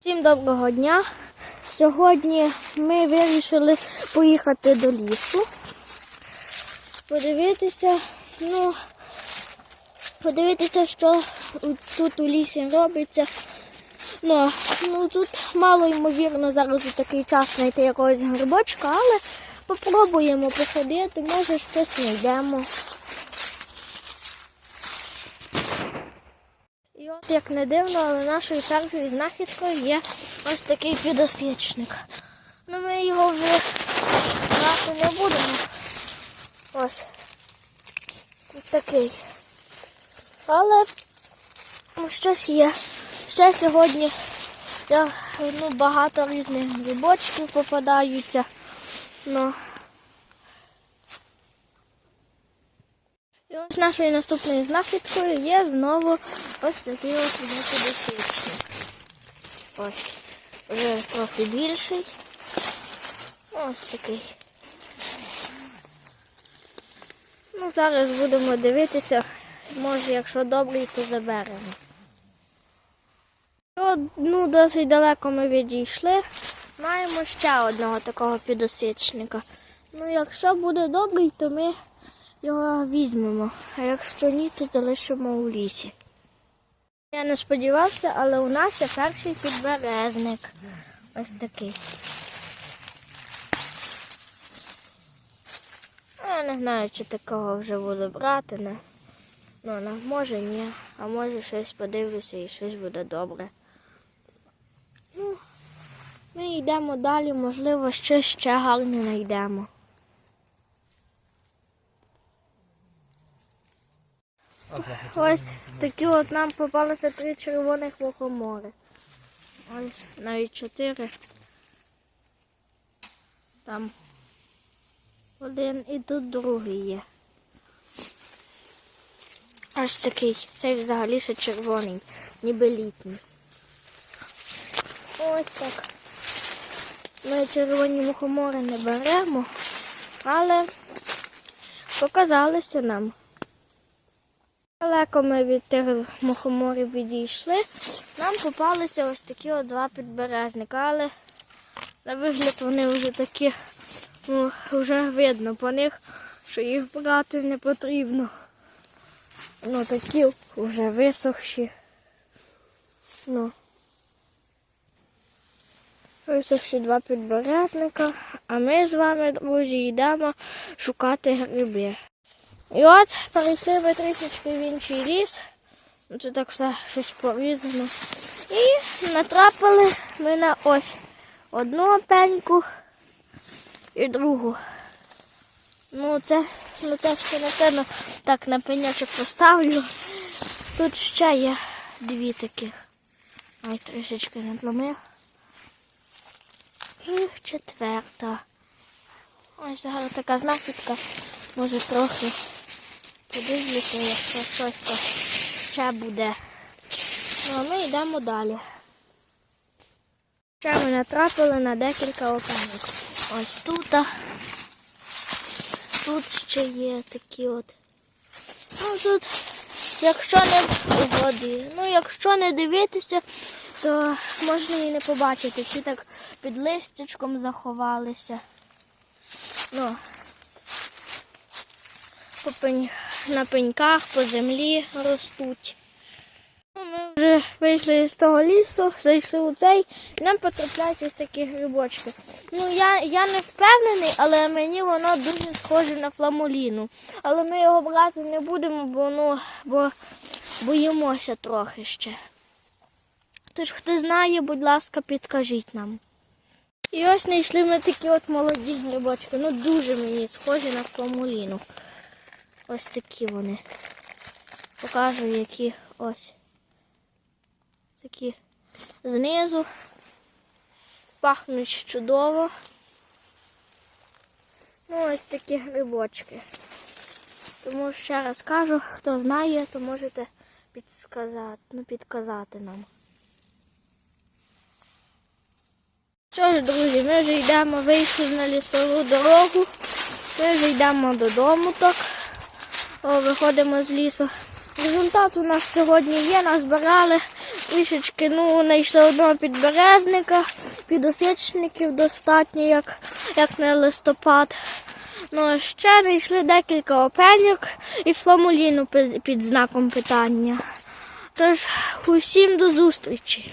Всім доброго дня. Сьогодні ми вирішили поїхати до лісу. Подивитися, ну, подивитися, що тут у лісі робиться. Ну, ну тут мало ймовірно зараз у такий час знайти якогось грибочка, але попробуємо походити, може щось знайдемо. І от як не дивно, але нашою першою знахідкою є ось такий підослічник. Ну ми його вже брати не будемо. Ось. Ось такий. Але ну, щось є. Ще сьогодні я, ну, багато різних грибочків попадаються. Ну. І ось нашою наступною знахідкою є знову ось такий ось підослічник. Ось. Вже трохи більший. Ось такий. Ну, зараз будемо дивитися. Може, якщо добрий, то заберемо. Ну, досить далеко ми відійшли. Маємо ще одного такого підосічника. Ну, якщо буде добрий, то ми його візьмемо. А якщо ні, то залишимо у лісі. Я не сподівався, але у нас є перший підберезник. Ось такий. Я не знаю, чи такого вже буду брати. Не. Ну, може ні, а може щось подивлюся і щось буде добре. Ну, ми йдемо далі, можливо, щось ще гарне знайдемо. Ось такі от нам попалися три червоних мухомори. Ось навіть чотири. Там один і тут другий є. Ось такий. Цей взагалі ще червоний, ніби літній. Ось так. Ми червоні мухомори не беремо, але показалися нам. Далеко ми від тих мухоморів відійшли. Нам попалися ось такі от два підберезника, але на вигляд вони вже такі, ну, вже видно по них, що їх брати не потрібно. Ну, такі вже висохші. Ну. Висохші два підберезника, а ми з вами, друзі, йдемо шукати гриби. І от перейшли ми трішечки в інший ліс. Ну, Тут так все щось порізано. І натрапили ми на ось одну пеньку і другу. Ну це, ну це ще напевно так на пенячок поставлю. Тут ще є дві таких. Ой, трішечки надломив. І четверта. Ось зараз така знахідка. Може трохи подивлюся, якщо щось то ще буде. Ну, а ми йдемо далі. Ще ми натрапили на декілька опенок. Ось тут. Тут ще є такі от. Ну тут, якщо не воді, ну якщо не дивитися, то можна і не побачити. Всі так під листячком заховалися. Ну, по пень... на пеньках, по землі ростуть. Ну, Ми вже вийшли з того лісу, зайшли у цей, і нам потрапляють ось такі грибочки. Ну, я, я не впевнений, але мені воно дуже схоже на фламуліну. Але ми його брати не будемо, бо, ну, бо боїмося трохи ще. Тож, хто знає, будь ласка, підкажіть нам. І ось знайшли ми такі от молоді грибочки. Ну, дуже мені схожі на фламуліну. Ось такі вони. Покажу, які ось. Такі знизу. Пахнуть чудово. Ну, ось такі грибочки. Тому ще раз кажу, хто знає, то можете підсказати, ну, підказати нам. Що ж, друзі, ми вже йдемо, вийшли на лісову дорогу. Ми вже йдемо додому так. О, виходимо з лісу. Результат у нас сьогодні є, назбирали трішечки, ну, знайшли одного підберезника, підосичників достатньо, як, як на листопад. Ну, а ще знайшли декілька опеньок і фламуліну під знаком питання. Тож, усім до зустрічі.